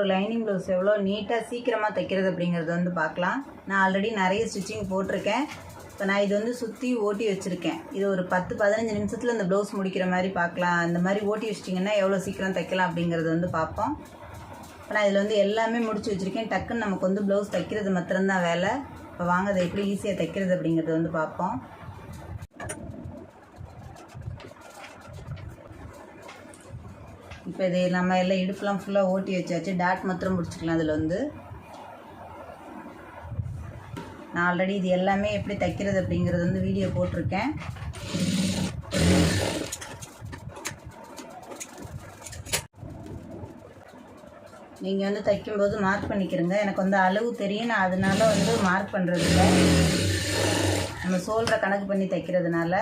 ஒரு lining blouse எவ்வளோ நீட்டாக சீக்கிரமாக தைக்கிறது அப்படிங்கிறது வந்து பார்க்கலாம். நான் ஆல்ரெடி நிறைய ஸ்டிச்சிங் போட்டிருக்கேன். இப்போ நான் இது வந்து சுற்றி ஓட்டி வச்சுருக்கேன். இது ஒரு பத்து பதினஞ்சு நிமிஷத்தில் இந்த ப்ளவுஸ் முடிக்கிற மாதிரி பார்க்கலாம். இந்த மாதிரி ஓட்டி வச்சிட்டிங்கன்னா எவ்வளோ சீக்கிரம் தைக்கலாம் அப்படிங்கிறது வந்து பார்ப்போம். இப்போ நான் இதில் வந்து எல்லாமே முடிச்சு வச்சுருக்கேன். டக்குன்னு நமக்கு வந்து ப்ளவுஸ் தைக்கிறது மாத்திரம்தான் வேலை. இப்போ வாங்க அதை எப்படி ஈஸியாக தைக்கிறது அப்படிங்கிறது வந்து பார்ப்போம். இப்போ இது நம்ம எல்லாம் இடுப்புலாம் ஃபுல்லாக ஓட்டி வச்சாச்சு. டாட் மாத்திரம் முடிச்சுக்கலாம் அதில் வந்து. நான் ஆல்ரெடி இது எல்லாமே எப்படி தைக்கிறது அப்படிங்கிறது வந்து வீடியோ போட்டிருக்கேன். நீங்கள் வந்து தைக்கும்போது மார்க் பண்ணிக்கிறங்க. எனக்கு வந்து அளவு தெரியும். நான் அதனால வந்து மார்க் பண்ணுறதில்ல நம்ம சோல்ற கணக்கு பண்ணி தைக்கிறதுனால.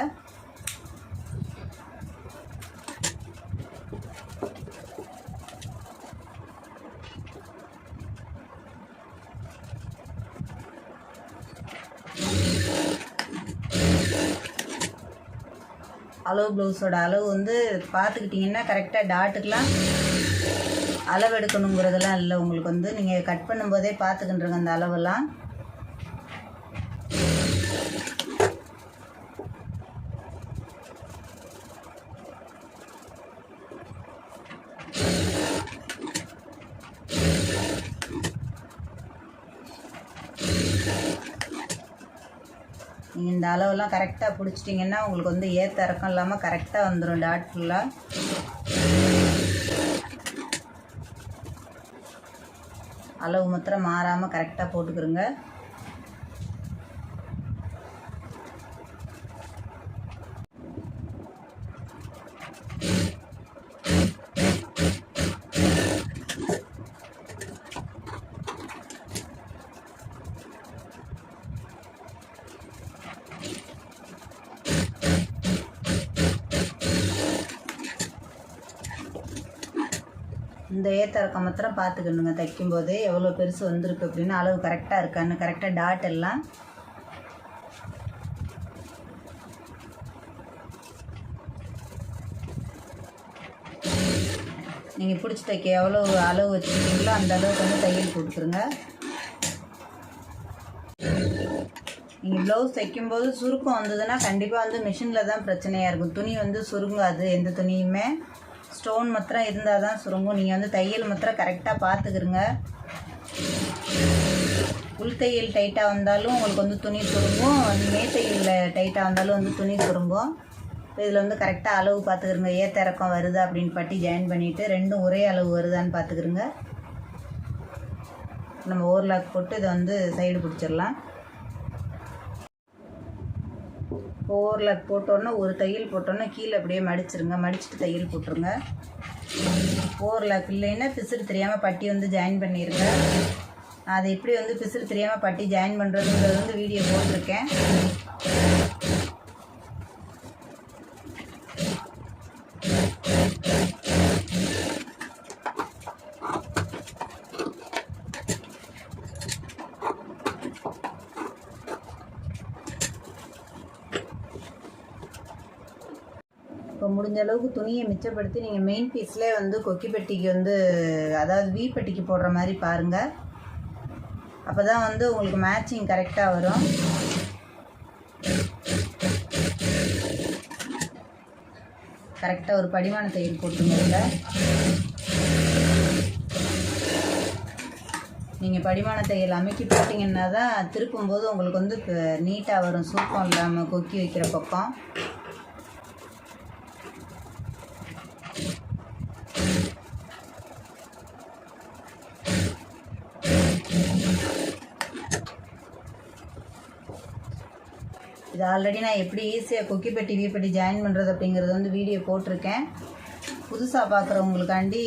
அளவு ப்ளவுஸோட அளவு வந்து பார்த்துக்கிட்டிங்கன்னா கரெக்டாக டாட்டுக்கெலாம் அளவு எடுக்கணுங்கிறதெல்லாம் இல்லை. உங்களுக்கு வந்து நீங்கள் கட் பண்ணும்போதே பார்த்துக்கின்றங்க அந்த அளவெல்லாம். அளவெல்லாம் கரெக்டாக பிடிச்சிட்டிங்கன்னா உங்களுக்கு வந்து ஏற்ற இறக்கம் இல்லாமல் கரெக்டாக வந்துடும் டாட் ஃபுல்லாக அளவு மாத்திரம் மாறாமல் கரெக்டாக போட்டுக்கிறோங்க இந்த ஏத்தரக்கம் மாத்திரம் பார்த்துக்கணுங்க தைக்கும்போது எவ்வளோ பெருசு வந்திருக்கு அப்படின்னு அளவு கரெக்டாக இருக்கான்னு கரெக்டாக டாட் எல்லாம். நீங்கள் பிடிச்சி தைக்க எவ்வளோ அளவு வச்சுருக்கீங்களோ அந்த அளவுக்கு வந்து தையல் கொடுத்துருங்க. நீங்கள் ப்ளவுஸ் தைக்கும்போது சுருக்கம் வந்ததுன்னா கண்டிப்பாக வந்து மிஷினில் தான் பிரச்சனையாக இருக்கும். துணி வந்து சுருங்காது எந்த துணியுமே. ஸ்டோன் மாத்திரம் இருந்தால் தான் சுருங்கும். நீங்கள் வந்து தையல் மாத்திரம் கரெக்டாக பார்த்துக்கிறங்க உள் தையல் டைட்டாக வந்தாலும் உங்களுக்கு வந்து துணி சுருங்கும். மேத்தையில் டைட்டாக வந்தாலும் வந்து துணி சுருங்கும். இதில் வந்து கரெக்டாக அளவு பார்த்துக்கிறங்க ஏத்த இறக்கம் வருதா அப்படின்னு பட்டி ஜாயின் பண்ணிவிட்டு ரெண்டும் ஒரே அளவு வருதான்னு பார்த்துக்கிறங்க நம்ம ஓவர்லாக் போட்டு இதை வந்து சைடு பிடிச்சிடலாம். ஓவர்லாக் போட்டோன்னே ஒரு தையல் போட்டோன்னே கீழே அப்படியே மடிச்சிருங்க. மடிச்சுட்டு தையல் போட்டுருங்க. ஓவர்லாக் இல்லைன்னா பிசுறு தெரியாமல் பட்டி வந்து ஜாயின் பண்ணிடுங்க அதை எப்படி வந்து பிசுறு தெரியாமல் பட்டி ஜாயின் பண்ணுறதுங்கிறது வந்து வீடியோ போட்டிருக்கேன். இப்போ முடிஞ்ச அளவுக்கு துணியை மிச்சப்படுத்தி நீங்கள் மெயின் பீஸ்லேயே வந்து கொக்கி பெட்டிக்கு வந்து அதாவது வீ பெட்டிக்கு போடுற மாதிரி பாருங்கள் அப்போ தான் வந்து உங்களுக்கு மேட்சிங் கரெக்டாக வரும். கரெக்டாக ஒரு படிமான தயிர் போட்டுங்க நீங்கள் படிமான தையல் அமைக்கி போட்டிங்கன்னா தான் திருப்பும்போது உங்களுக்கு வந்து நீட்டாக வரும். சூப்பம் இல்லாமல் கொக்கி வைக்கிற பக்கம். இது ஆல்ரெடி நான் எப்படி ஈஸியாக குக்கி பெட்டி பெட்டி ஜாயின் பண்ணுறது அப்படிங்கிறது வந்து வீடியோ போட்டிருக்கேன். புதுசாக பார்க்குறவங்களுக்காண்டி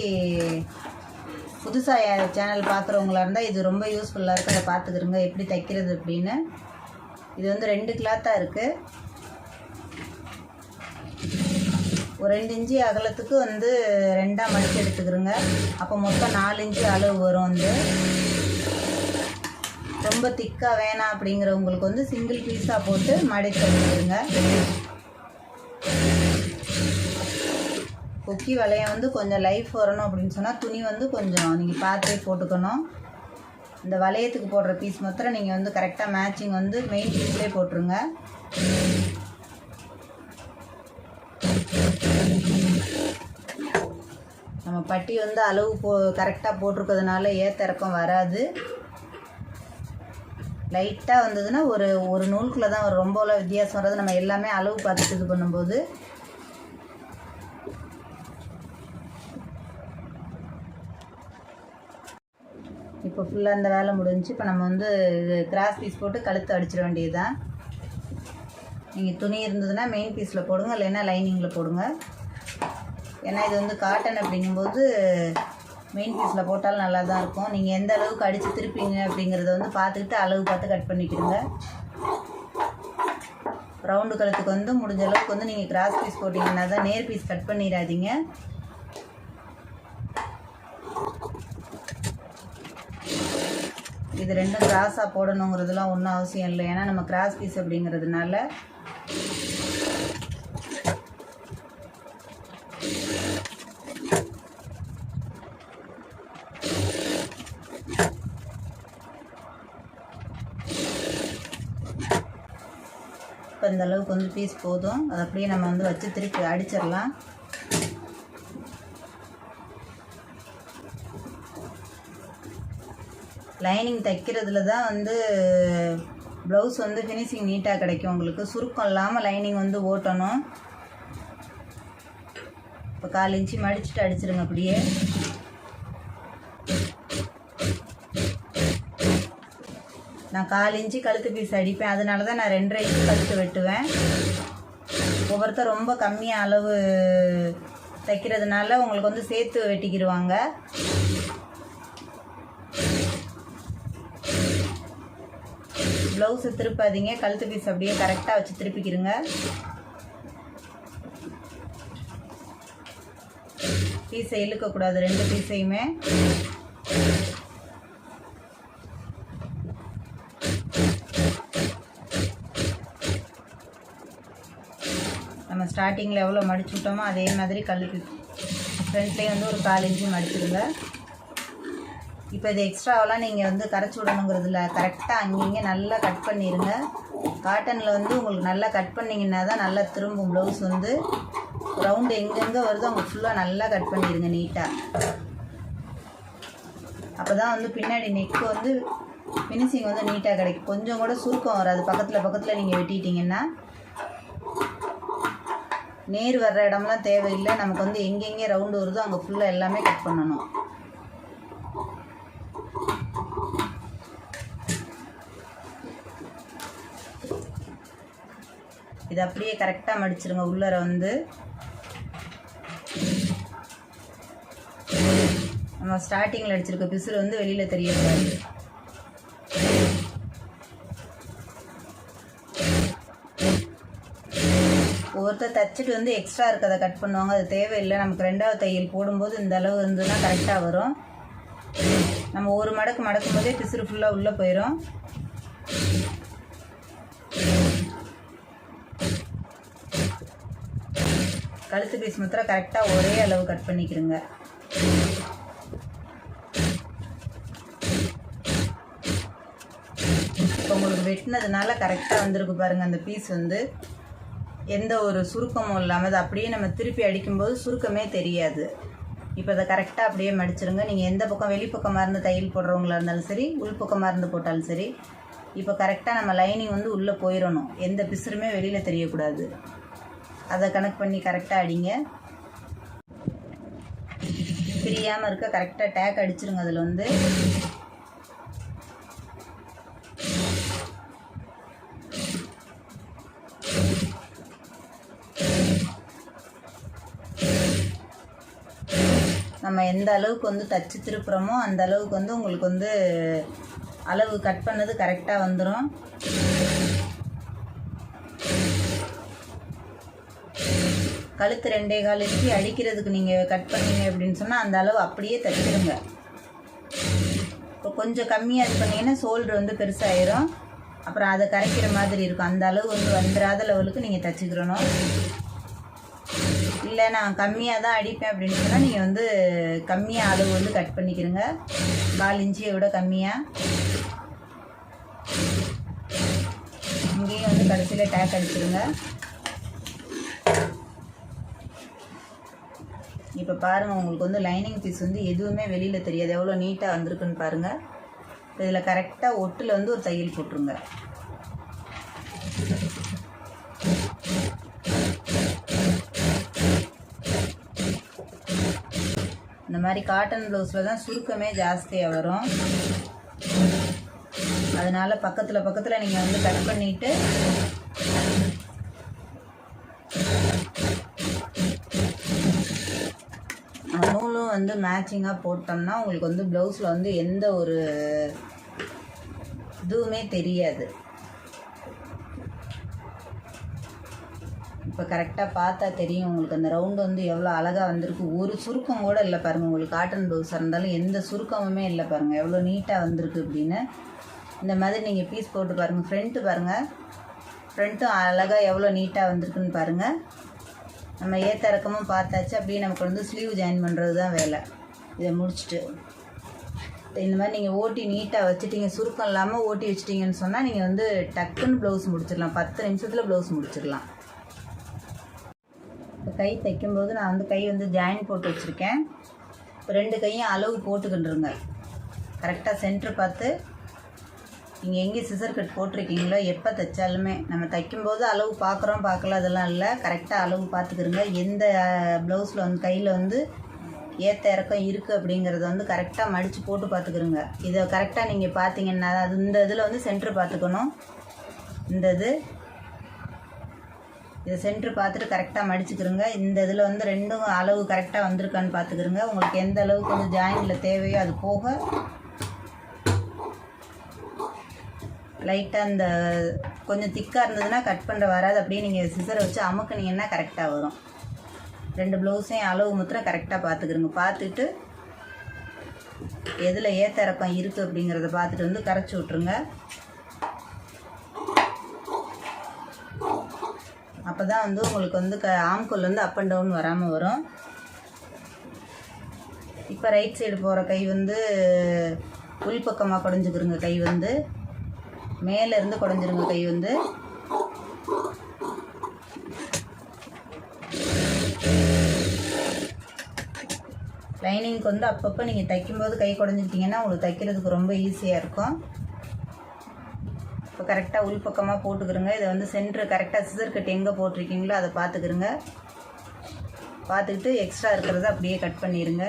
புதுசாக சேனல் பார்க்குறவங்களா இருந்தால் இது ரொம்ப யூஸ்ஃபுல்லாக இருக்குது அதை பார்த்துக்கிறோங்க எப்படி தைக்கிறது அப்படின்னு. இது வந்து ரெண்டு கிளாத்தாக இருக்குது ஒரு ரெண்டு இன்ச்சு அகலத்துக்கு வந்து ரெண்டாக மடித்து எடுத்துக்கிறோங்க அப்போ மொத்தம் நாலு இன்ச்சு அளவு வரும் வந்து. ரொம்ப திக்காக வேணாம் அப்படிங்கிறவங்களுக்கு வந்து சிங்கிள் பீஸாக போட்டு மடித்து வச்சுருங்க கொக்கி வளையம் வந்து கொஞ்சம் லைஃப் வரணும் அப்படின்னு சொன்னால் துணி வந்து கொஞ்சம் நீங்கள் பார்த்தே போட்டுக்கணும். இந்த வளையத்துக்கு போடுற பீஸ் மாத்திரம் நீங்கள் வந்து கரெக்டாக மேட்சிங் வந்து மெயின் பீஸ்லேயே போட்டுருங்க. நம்ம பட்டி வந்து அளவு போ கரெக்டாக போட்டிருக்கிறதுனால ஏத்த இறக்கம் வராது. லைட்டாக வந்ததுன்னா ஒரு ஒரு நூலுக்குள்ளே தான் ஒரு ரொம்பலாம் வித்தியாசம் வர்றது நம்ம எல்லாமே அளவு பார்த்துட்டு இது பண்ணும்போது. இப்போ ஃபுல்லாக இந்த வேலை முடிஞ்சுச்சு இப்போ நம்ம வந்து இது கிராஸ் பீஸ் போட்டு கழுத்து அடிச்சிட வேண்டியது தான் நீங்கள் துணி இருந்ததுன்னா மெயின் பீஸில் போடுங்க. இல்லைன்னா லைனிங்கில் போடுங்க. ஏன்னா இது வந்து காட்டன் அப்படிங்கும்போது மெயின் பீஸில் போட்டாலும் நல்லா தான் இருக்கும். நீங்கள் எந்த அளவுக்கு அடித்து திருப்பீங்க அப்படிங்கிறத வந்து பார்த்துக்கிட்டு அளவு பார்த்து கட் பண்ணிக்கிடுங்க. ரவுண்டு கழுத்துக்கு வந்து முடிஞ்ச அளவுக்கு வந்து நீங்கள் கிராஸ் பீஸ் போட்டிங்கன்னா தான் நேர் பீஸ் கட் பண்ணிடாதீங்க. இது ரெண்டும் கிராஸாக போடணுங்கிறதுலாம் ஒன்றும் அவசியம் இல்லை. ஏன்னா நம்ம கிராஸ் பீஸ் அப்படிங்கிறதுனால இப்போ அளவுக்கு வந்து பீஸ் போதும். அது அப்படியே நம்ம வந்து வச்சு திருப்பி அடிச்சிடலாம். லைனிங் தைக்கிறதுல தான் வந்து ப்ளவுஸ் வந்து ஃபினிஷிங் நீட்டாக கிடைக்கும் உங்களுக்கு. சுருக்கம் இல்லாமல் லைனிங் வந்து ஓட்டணும். இப்போ கால் இன்ச்சு மடிச்சுட்டு அடிச்சிருங்க அப்படியே. நான் கால் இன்ச்சு கழுத்து பீஸ் அடிப்பேன். அதனால தான் நான் ரெண்டரை இன்ச்சு கழுத்து வெட்டுவேன். ஒவ்வொருத்தர் ரொம்ப கம்மியாக அளவு தைக்கிறதுனால உங்களுக்கு வந்து சேர்த்து வெட்டிக்கிடுவாங்க ப்ளவுஸை திருப்பாதீங்க. கழுத்து பீஸ் அப்படியே கரெக்டாக வச்சு திருப்பிக்கிருங்க. பீஸை இழுக்கக்கூடாது. ரெண்டு பீஸையுமே நம்ம ஸ்டார்டிங்கில் எவ்வளோ மடிச்சு விட்டோமோ அதே மாதிரி கழுவி ஃப்ரண்ட்லேயே வந்து ஒரு கால் இன்ச்சு மடிச்சிடுங்க இப்போ இது எக்ஸ்ட்ராவெல்லாம் நீங்கள் வந்து கரைச்சி விடணுங்கிறதுல கரெக்டாக அங்கங்கே நல்லா கட் பண்ணிடுங்க காட்டனில் வந்து உங்களுக்கு நல்லா கட் பண்ணிங்கன்னா தான் நல்லா திரும்பும் ப்ளவுஸ் வந்து. ரவுண்டு எங்கெங்கே வருதோ அவங்க ஃபுல்லாக நல்லா கட் பண்ணிடுங்க நீட்டாக அப்போ தான் வந்து பின்னாடி நெக்கு வந்து ஃபினிஷிங் வந்து நீட்டாக கிடைக்கும். கொஞ்சம் கூட சுருக்கம் வராது. பக்கத்தில் பக்கத்தில் நீங்கள் வெட்டிட்டிங்கன்னா நேர் வர்ற இடம்லாம் தேவையில்லை. நமக்கு வந்து எங்கெங்கே ரவுண்டு வருதோ அங்கே ஃபுல்லாக எல்லாமே கட் பண்ணணும். இது அப்படியே கரெக்டாக மடிச்சிருங்க. உள்ளர வந்து நம்ம ஸ்டார்டிங்கில் அடிச்சிருக்க பிசுறு வந்து வெளியில் தெரியக்கூடாது. ஒருத்தர் தைச்சிட்டு வந்து எக்ஸ்ட்ரா இருக்கிறத கட் பண்ணுவாங்க. அது தேவையில்லை. நமக்கு ரெண்டாவது தையல் போடும்போது இந்த அளவு இருந்ததுன்னா கரெக்டாக வரும். நம்ம ஒரு மடக்கு மடக்கும் போதே பிசுறு ஃபுல்லாக உள்ளே போயிடும் கழுத்து பீஸ் மாத்திரம் கரெக்டாக ஒரே அளவு கட் பண்ணிக்கிறோங்க இப்போ உங்களுக்கு வெட்டினதுனால கரெக்டாக வந்திருக்கு பாருங்கள் அந்த பீஸ் வந்து. எந்த ஒரு சுருக்கமும் இல்லாமல் அது அப்படியே நம்ம திருப்பி அடிக்கும்போது சுருக்கமே தெரியாது. இப்போ அதை கரெக்டாக அப்படியே மடிச்சிருங்க. நீங்கள் எந்த பக்கம் வெளிப்பக்கமாக இருந்து தையல் போடுறவங்களா இருந்தாலும் சரி உள்பக்கமாக இருந்து போட்டாலும் சரி இப்போ கரெக்டாக நம்ம லைனிங் வந்து உள்ளே போயிடணும் எந்த பிசுருமே வெளியில் தெரியக்கூடாது. அதை கணக்கு பண்ணி கரெக்டாக அடிங்க. பிரியாமல் இருக்க கரெக்டாக டேக் அடிச்சிருங்க அதில் வந்து. நம்ம எந்த அளவுக்கு வந்து தச்சு திருப்புறோமோ அந்த அளவுக்கு வந்து உங்களுக்கு வந்து அளவு கட் பண்ணது கரெக்டாக வந்துடும் கழுத்து ரெண்டே கால் இன்ச்சு அடிக்கிறதுக்கு நீங்கள் கட் பண்ணீங்க அப்படின்னு சொன்னால் அந்த அளவு அப்படியே தைச்சிடுங்க. இப்போ கொஞ்சம் கம்மியாக இது பண்ணிங்கன்னா ஷோல்டர் வந்து பெருசாகிடும் அப்புறம் அதை கரைக்கிற மாதிரி இருக்கும். அந்த அளவு வந்து வந்துடாத லெவலுக்கு நீங்கள் தைச்சிக்கிறணும் இல்லை நான் கம்மியாக தான் அடிப்பேன் அப்படின்னு சொன்னால் நீங்கள் வந்து கம்மியாக அளவு வந்து கட் பண்ணிக்கிறங்க கால் இன்ச்சியை விட கம்மியாக இங்கேயும் வந்து கடைசியில் டேக் அடிச்சிருங்க இப்போ பாருங்கள் உங்களுக்கு வந்து லைனிங் பீஸ் வந்து எதுவுமே வெளியில் தெரியாது. எவ்வளோ நீட்டாக வந்திருக்குன்னு பாருங்கள் இதில் கரெக்டாக ஒட்டில் வந்து ஒரு தையல் போட்டுருங்க. இந்த மாதிரி காட்டன் ப்ளவுஸில் தான் சுருக்கமே ஜாஸ்தியாக வரும். அதனால் பக்கத்தில் பக்கத்தில் நீங்கள் வந்து கட் பண்ணிவிட்டு நூலும் வந்து மேட்சிங்காக போட்டோம்னா உங்களுக்கு வந்து ப்ளவுஸில் வந்து எந்த ஒரு இதுவுமே தெரியாது. இப்போ கரெக்டாக பார்த்தா தெரியும். உங்களுக்கு அந்த ரவுண்டு வந்து எவ்வளோ அழகாக வந்திருக்கு. ஒரு சுருக்கம் கூட இல்லை பாருங்கள் உங்களுக்கு காட்டன் ப்ளவுஸாக இருந்தாலும் எந்த சுருக்கமுமே இல்லை பாருங்கள் எவ்வளோ நீட்டாக வந்திருக்கு அப்படின்னு. இந்த மாதிரி நீங்கள் பீஸ் போட்டு பாருங்கள் ஃப்ரண்ட்டு பாருங்கள் ஃப்ரண்ட்டும் அழகாக எவ்வளோ நீட்டாக வந்திருக்குன்னு பாருங்கள் நம்ம ஏற்ற இறக்கமும் பார்த்தாச்சு. அப்படியே நமக்கு வந்து ஸ்லீவ் ஜாயின் பண்ணுறது தான் வேலை. இதை முடிச்சுட்டு. இந்த மாதிரி நீங்கள் ஓட்டி நீட்டாக வச்சுட்டீங்க. சுருக்கம் இல்லாமல் ஓட்டி வச்சிட்டிங்கன்னு சொன்னால் நீங்கள் வந்து டக்குன்னு ப்ளவுஸ் முடிச்சிடலாம். பத்து நிமிஷத்தில் ப்ளவுஸ் முடிச்சிடலாம். இப்போ கை தைக்கும்போது நான் வந்து கை வந்து ஜாயின் போட்டு வச்சுருக்கேன். இப்போ ரெண்டு கையும் அளவு போட்டுக்கிட்டுருங்க கரெக்டாக சென்ட்ரு பார்த்து நீங்கள் எங்கே சிசர் கட் போட்டிருக்கீங்களோ எப்போ தைச்சாலுமே நம்ம தைக்கும்போது அளவு பார்க்குறோம் பார்க்கல அதெல்லாம் இல்லை. கரெக்டாக அளவு பார்த்துக்கிருங்க. எந்த ப்ளவுஸில் வந்து கையில் வந்து ஏற்ற இறக்கம் இருக்குது அப்படிங்கிறத வந்து கரெக்டாக மடித்து போட்டு பார்த்துக்கிறோங்க இதை கரெக்டாக நீங்கள் பார்த்தீங்கன்னா அது இந்த இதில் வந்து சென்ட்ரு பார்த்துக்கணும். இந்த இது இதை சென்ட்ரு பார்த்துட்டு கரெக்டாக மடிச்சுக்கிறோங்க இந்த இதில் வந்து ரெண்டும் அளவு கரெக்டாக வந்திருக்கான்னு பார்த்துக்கிறோங்க உங்களுக்கு எந்த அளவுக்கு வந்து ஜாயிண்டில் தேவையோ அது போக லைட்டாக அந்த கொஞ்சம் திக்காக இருந்ததுன்னா கட் பண்ணுற வராது. அப்படியே நீங்கள் சிசரை வச்சு அமுக்குனீங்கன்னா கரெக்டாக வரும். ரெண்டு ப்ளவுஸையும் அளவு முத்திரம் கரெக்டாக பார்த்துக்கிறோங்க பார்த்துட்டு எதில் ஏத்த இறக்கம் இருக்குது அப்படிங்கிறத பார்த்துட்டு வந்து கரைச்சி விட்ருங்க அப்போ தான் வந்து உங்களுக்கு வந்து க ஆம்கோல் வந்து அப் அண்ட் டவுன் வராமல் வரும். இப்போ ரைட் சைடு போகிற கை வந்து உள்பக்கமாக குடஞ்சிக்கிறங்க கை வந்து. மேலேருந்து குடஞ்சிருங்க கை வந்து. லைனிங்க்கு வந்து அப்பப்போ நீங்கள் தைக்கும்போது கை குடஞ்சிக்கிட்டிங்கன்னா உங்களுக்கு தைக்கிறதுக்கு ரொம்ப ஈஸியாக இருக்கும். கரெக்டாக உள்பக்கமாக போட்டுக்கிறோங்க. இதை வந்து சென்ட்ரு கரெக்டாக சிசர் கட் எங்கே போட்டிருக்கீங்களோ அதை பார்த்துக்கிறோங்க. பார்த்துக்கிட்டு எக்ஸ்ட்ரா இருக்கிறத அப்படியே கட் பண்ணிடுங்க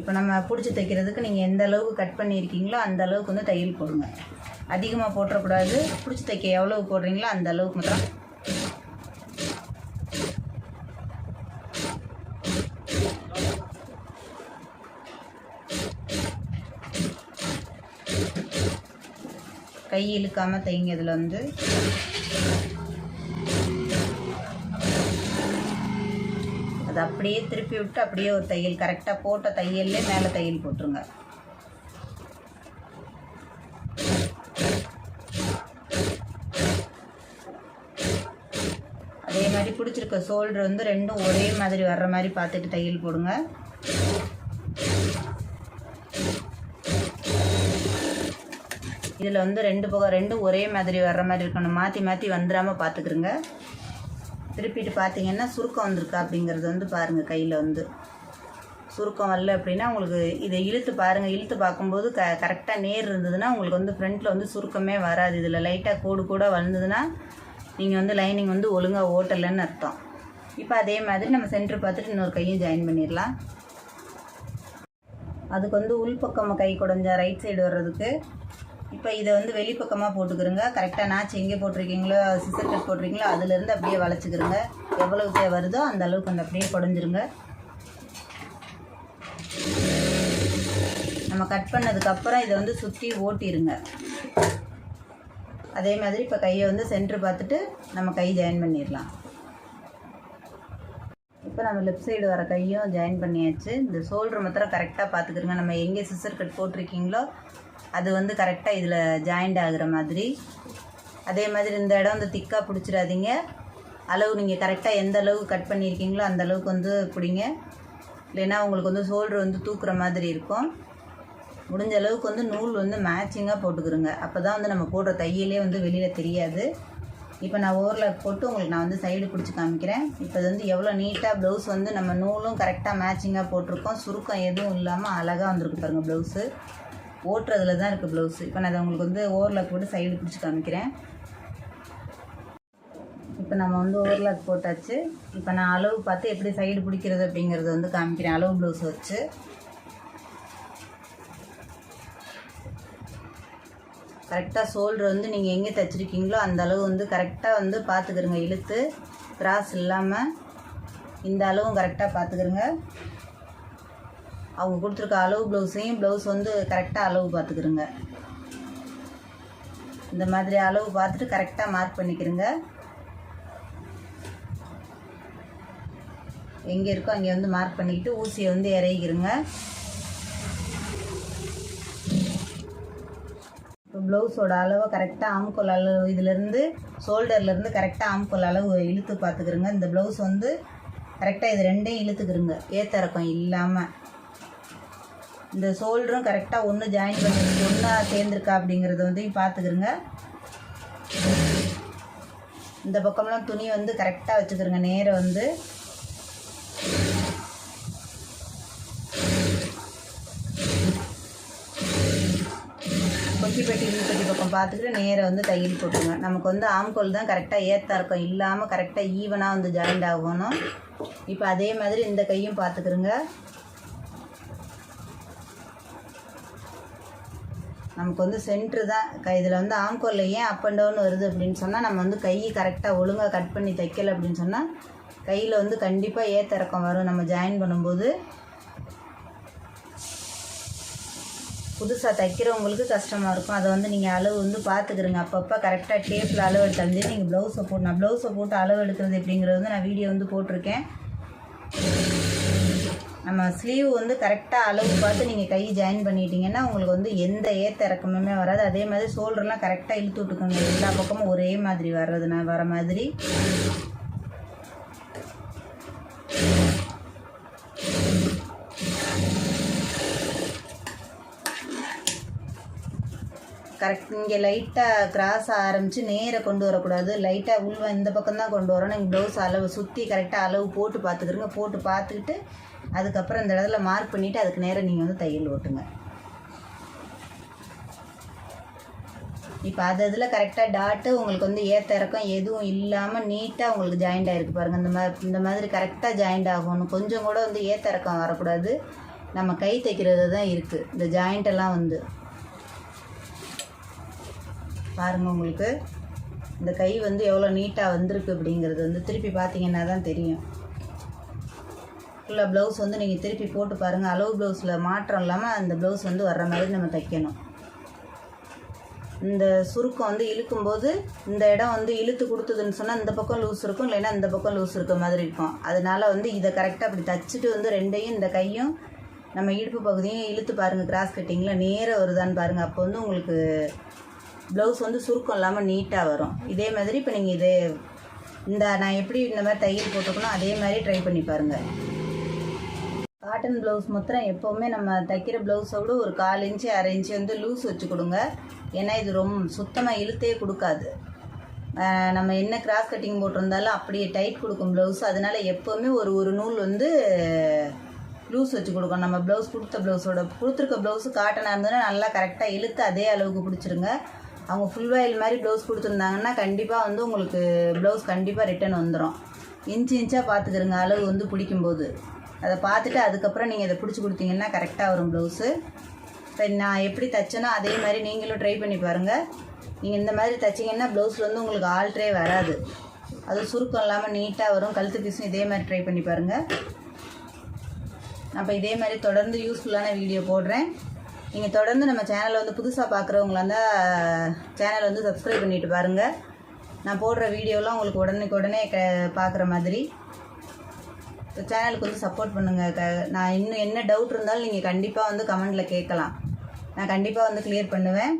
இப்போ நம்ம பிடிச்சி தைக்கிறதுக்கு நீங்கள் எந்த அளவுக்கு கட் பண்ணியிருக்கீங்களோ அந்த அளவுக்கு வந்து தையல் போடுங்க. அதிகமாக போட்டுறக்கூடாது. பிடிச்சி தைக்க எவ்வளவு போடுறீங்களோ அந்த அளவுக்கு மாத்திரம் கை இழுக்காமல் தைங்க இதில் வந்து அது அப்படியே திருப்பி விட்டு அப்படியே ஒரு தையல் கரெக்டாக போட்ட தையல்லே மேலே தையல் போட்டுருங்க. அதே மாதிரி பிடிச்சிருக்க ஷோல்டர் வந்து ரெண்டும் ஒரே மாதிரி வர்ற மாதிரி பார்த்துட்டு தையல் போடுங்க. இதில் வந்து ரெண்டு பக்கம் ரெண்டும் ஒரே மாதிரி வர்ற மாதிரி இருக்கணும். மாற்றி மாற்றி வந்துடாமல் பார்த்துக்குருங்க திருப்பிட்டு பார்த்தீங்கன்னா சுருக்கம் வந்திருக்கா அப்படிங்கிறது வந்து பாருங்கள் கையில் வந்து. சுருக்கம் வரல அப்படின்னா உங்களுக்கு இதை இழுத்து பாருங்கள் இழுத்து பார்க்கும்போது க கரெக்டாக நேர் இருந்ததுன்னா உங்களுக்கு வந்து ஃப்ரண்ட்டில் வந்து சுருக்கமே வராது. இதில் லைட்டாக கூடு கூட வளர்ந்ததுன்னா நீங்கள் வந்து லைனிங் வந்து ஒழுங்காக ஓட்டலைன்னு அர்த்தம். இப்போ அதே மாதிரி நம்ம சென்டர் பார்த்துட்டு இன்னொரு கையும் ஜாயின் பண்ணிடலாம். அதுக்கு வந்து உள்பக்கம் கை குடஞ்சா ரைட் சைடு வர்றதுக்கு இப்போ இதை வந்து வெளிப்பக்கமாக போட்டுக்கிறோங்க. கரெக்டாக நாச்சு எங்கே போட்டிருக்கீங்களோ சிசர் கட் போட்டிருக்கீங்களோ அதுலேருந்து அப்படியே வளைச்சிக்கிறோங்க. எவ்வளவு தேவை வருதோ அந்த அளவுக்கு அந்த அப்படியே குடஞ்சிருங்க நம்ம கட் பண்ணதுக்கப்புறம் இதை வந்து சுற்றி ஓட்டிருங்க. அதே மாதிரி இப்போ கையை வந்து சென்ட்ரு பார்த்துட்டு நம்ம கை ஜாயின் பண்ணிடலாம். இப்போ நம்ம லெஃப்ட் சைடு வர கையும் ஜாயின் பண்ணியாச்சு. இந்த ஷோல்டர் மாத்திரம் கரெக்டாக பார்த்துக்கிறோங்க. நம்ம எங்கே சிசர் கட் போட்டிருக்கீங்களோ அது வந்து கரெக்டாக இதில் ஜாயிண்ட் ஆகுற மாதிரி. அதே மாதிரி இந்த இடம் வந்து திக்காக பிடிச்சிடாதீங்க. அளவு நீங்கள் கரெக்டாக எந்த அளவுக்கு கட் பண்ணியிருக்கீங்களோ அந்த அளவுக்கு வந்து பிடிங்க. இல்லைன்னா உங்களுக்கு வந்து ஷோல்டர் வந்து தூக்குற மாதிரி இருக்கும். முடிஞ்ச அளவுக்கு வந்து நூல் வந்து மேட்சிங்காக போட்டுக்கிறோங்க அப்போ தான் வந்து நம்ம போடுற தையலே வந்து வெளியில் தெரியாது. இப்போ நான் ஓரில் போட்டு உங்களுக்கு நான் வந்து சைடு பிடிச்சி காமிக்கிறேன். இப்போ இது வந்து எவ்வளோ நீட்டாக ப்ளவுஸ் வந்து நம்ம நூலும் கரெக்டாக மேட்சிங்காக போட்டிருக்கோம். சுருக்கம் எதுவும் இல்லாமல் அழகாக வந்திருக்கு பாருங்கள் ப்ளவுஸு ஓட்டுறதுல தான் இருக்குது ப்ளவுஸு இப்போ நான் அதை உங்களுக்கு வந்து ஓவர்லாக் போட்டு சைடு பிடிச்சி காமிக்கிறேன். இப்போ நம்ம வந்து ஓவர்லாக் போட்டாச்சு. இப்போ நான் அளவு பார்த்து எப்படி சைடு பிடிக்கிறது அப்படிங்கிறத வந்து காமிக்கிறேன். அளவு ப்ளவுஸ் வச்சு. கரெக்டாக ஷோல்டர் வந்து நீங்கள் எங்கே தைச்சிருக்கீங்களோ அந்த அளவு வந்து கரெக்டாக வந்து பார்த்துக்கிறங்க இழுத்து கிராஸ் இல்லாமல் இந்த அளவும் கரெக்டாக பார்த்துக்கிறங்க அவங்க கொடுத்துருக்க அளவு ப்ளவுஸையும் ப்ளவுஸ் வந்து கரெக்டாக அளவு பார்த்துக்கிறோங்க. இந்த மாதிரி அளவு பார்த்துட்டு கரெக்டாக மார்க் பண்ணிக்கிறோங்க. எங்கே இருக்கோ அங்கே வந்து மார்க் பண்ணிக்கிட்டு ஊசியை வந்து இறையிக்கிறோங்க இப்போ ப்ளவுஸோட அளவை கரெக்டாக ஆம்கோல் அளவு இதுலேருந்து ஷோல்டர்லேருந்து கரெக்டாக ஆம்கோல் அளவு இழுத்து பார்த்துக்கிறோங்க. இந்த ப்ளவுஸ் வந்து கரெக்டாக இது ரெண்டையும் இழுத்துக்கிறோங்க. ஏத்தரக்கம் இல்லாமல் இந்த ஷோல்டரும் கரெக்டாக ஒன்று ஜாயின் பண்ணி ஒன்றா சேர்ந்துருக்கா அப்படிங்கிறத வந்து பார்த்துக்கிறங்க இந்த பக்கம்லாம் துணி வந்து கரெக்டாக வச்சுக்கிறங்க நேரம் வந்து. கொக்கிப்பட்டி இழுப்பட்டி பக்கம் பார்த்துக்கிட்டு நேராக வந்து தையல் போட்டுருங்க. நமக்கு வந்து ஆம்கோல் தான் கரெக்டாக ஏற்றா இருக்கும். இல்லாமல் கரெக்டாக ஈவனாக வந்து ஜாயிண்ட் ஆகணும். இப்போ அதே மாதிரி இந்த கையும் பார்த்துக்கிறங்க நமக்கு வந்து சென்ட்ரு தான். க இதில் வந்து ஆங்கோரில் ஏன் அப் அண்ட் டவுன் வருது அப்படின்னு சொன்னால் நம்ம வந்து கை கரெக்டாக ஒழுங்காக கட் பண்ணி தைக்கல அப்படின்னு சொன்னால் கையில் வந்து கண்டிப்பாக ஏத்திறக்கம் வரும். நம்ம ஜாயின் பண்ணும்போது புதுசாக தைக்கிறவங்களுக்கு கஷ்டமாக இருக்கும். அதை வந்து நீங்கள் அளவு வந்து பார்த்துக்கிறங்க. அப்பப்போ கரெக்டாக டேப்பில் அளவு எடுத்தாந்து நீங்கள் ப்ளவுஸை போட்டு நான் ப்ளவுஸை போட்டு அளவு எடுக்கிறது எப்படிங்கிறது வந்து நான் வீடியோ வந்து போட்டிருக்கேன். நம்ம ஸ்லீவ் வந்து கரெக்டாக அளவு பார்த்து நீங்கள் கை ஜாயின் பண்ணிட்டீங்கன்னா உங்களுக்கு வந்து எந்த ஏத்த இறக்கமுமே வராது. அதே மாதிரி ஷோல்டர்லாம் கரெக்டாக இழுத்து விட்டுக்கோங்க. எல்லா பக்கமும் ஒரே மாதிரி வர்றதுனா வர மாதிரி. கரெக்ட் இங்கே லைட்டாக கிராஸ் ஆரம்பித்து நேராக கொண்டு வரக்கூடாது. லைட்டாக உள்வ இந்த பக்கம் தான் கொண்டு வரணும். நீங்கள் ப்ளவுஸ் அளவு சுற்றி கரெக்டாக அளவு போட்டு பார்த்துக்கிறங்க போட்டு பார்த்துக்கிட்டு அதுக்கப்புறம் இந்த இடத்துல மார்க் பண்ணிவிட்டு அதுக்கு நேரம் நீங்கள் வந்து தையல் ஓட்டுங்க. இப்போ அது இதில் கரெக்டாக டாட்டு உங்களுக்கு வந்து ஏற்ற இறக்கம் எதுவும் இல்லாமல் நீட்டாக உங்களுக்கு ஜாயிண்ட் ஆகிருக்கு பாருங்கள் இந்த மாதிரி இந்த மாதிரி கரெக்டாக ஜாயிண்ட் ஆகணும். கொஞ்சம் கூட வந்து ஏற்ற இறக்கம் வரக்கூடாது. நம்ம கை தைக்கிறது தான் இருக்குது இந்த ஜாயிண்ட்டெல்லாம் வந்து. பாருங்கள் உங்களுக்கு. இந்த கை வந்து எவ்வளோ நீட்டாக வந்திருக்கு அப்படிங்கிறது வந்து திருப்பி பார்த்தீங்கன்னா தான் தெரியும். ஃபுல்லாக ப்ளவுஸ் வந்து நீங்கள் திருப்பி போட்டு பாருங்கள் அளவு ப்ளவுஸில் மாற்றம் இல்லாமல் அந்த ப்ளவுஸ் வந்து வர்ற மாதிரி நம்ம தைக்கணும். இந்த சுருக்கம் வந்து இழுக்கும்போது இந்த இடம் வந்து இழுத்து கொடுத்ததுன்னு சொன்னால் இந்த பக்கம் லூஸ் இருக்கும் இல்லைன்னா இந்த பக்கம் லூஸ் இருக்க மாதிரி இருக்கும். அதனால் வந்து இதை கரெக்டாக அப்படி தச்சுட்டு வந்து ரெண்டையும் இந்த கையும் நம்ம இடுப்பு பகுதியும் இழுத்து பாருங்கள் கிராஸ் கட்டிங்கில் நேராக வருதான்னு பாருங்கள் அப்போ வந்து உங்களுக்கு ப்ளவுஸ் வந்து சுருக்கம் இல்லாமல் நீட்டாக வரும். இதே மாதிரி இப்போ நீங்கள் இது இந்த நான் எப்படி இந்த மாதிரி தையல் போட்டிருக்கணும் அதே மாதிரி ட்ரை பண்ணி பாருங்கள் காட்டன் ப்ளவுஸ் மாத்திரம் எப்போவுமே நம்ம தைக்கிற ப்ளவுஸை விட ஒரு கால் இன்ச்சு அரை இன்ச்சு வந்து லூஸ் வச்சு கொடுங்க. ஏன்னா இது ரொம்ப சுத்தமாக இழுத்தே கொடுக்காது. நம்ம என்ன கிராஸ் கட்டிங் போட்டிருந்தாலும் அப்படியே டைட் கொடுக்கும் ப்ளவுஸ் அதனால எப்போவுமே ஒரு ஒரு நூல் வந்து லூஸ் வச்சு கொடுக்கணும். நம்ம ப்ளவுஸ் கொடுத்த ப்ளவுஸோட கொடுத்துருக்க ப்ளவுஸு காட்டனாக இருந்ததுன்னா நல்லா கரெக்டாக இழுத்து அதே அளவுக்கு பிடிச்சிருங்க. அவங்க ஃபுல் வயல் மாதிரி ப்ளவுஸ் கொடுத்துருந்தாங்கன்னா கண்டிப்பாக வந்து உங்களுக்கு ப்ளவுஸ் கண்டிப்பாக ரிட்டன் வந்துடும் இன்ச்சு இன்ச்சாக பார்த்துக்கிறங்க. அளவு வந்து பிடிக்கும்போது. அதை பார்த்துட்டு அதுக்கப்புறம் நீங்கள் இதை பிடிச்சி கொடுத்தீங்கன்னா கரெக்டாக வரும் ப்ளவுஸு இப்போ நான் எப்படி தைச்சேனோ அதே மாதிரி நீங்களும் ட்ரை பண்ணி பாருங்கள் நீங்கள் இந்த மாதிரி தைச்சிங்கன்னா ப்ளவுஸில் வந்து உங்களுக்கு ஆல்ட்ரே வராது. அது சுருக்கம் இல்லாமல் நீட்டாக வரும். கழுத்து பீஸும் இதே மாதிரி ட்ரை பண்ணி பாருங்கள் அப்போ இதே மாதிரி தொடர்ந்து யூஸ்ஃபுல்லான வீடியோ போடுறேன். நீங்கள் தொடர்ந்து நம்ம சேனலை வந்து புதுசாக பார்க்குறவங்களா இருந்தால் சேனலை வந்து சப்ஸ்கிரைப் பண்ணிட்டு பாருங்கள் நான் போடுற வீடியோலாம் உங்களுக்கு உடனுக்கு உடனே க பார்க்குற மாதிரி. சேனலுக்கு வந்து சப்போர்ட் பண்ணுங்கள் க நான் இன்னும் என்ன டவுட் இருந்தாலும் நீங்கள் கண்டிப்பாக வந்து கமெண்டில் கேட்கலாம். நான் கண்டிப்பாக வந்து க்ளியர் பண்ணுவேன்.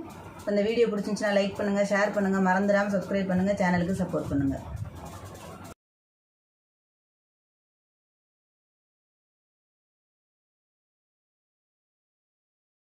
இந்த வீடியோ பிடிச்சிருந்துச்சுன்னா லைக் பண்ணுங்கள் ஷேர் பண்ணுங்கள் மறந்துடாமல் சப்ஸ்கிரைப் பண்ணுங்கள் சேனலுக்கு சப்போர்ட் பண்ணுங்கள்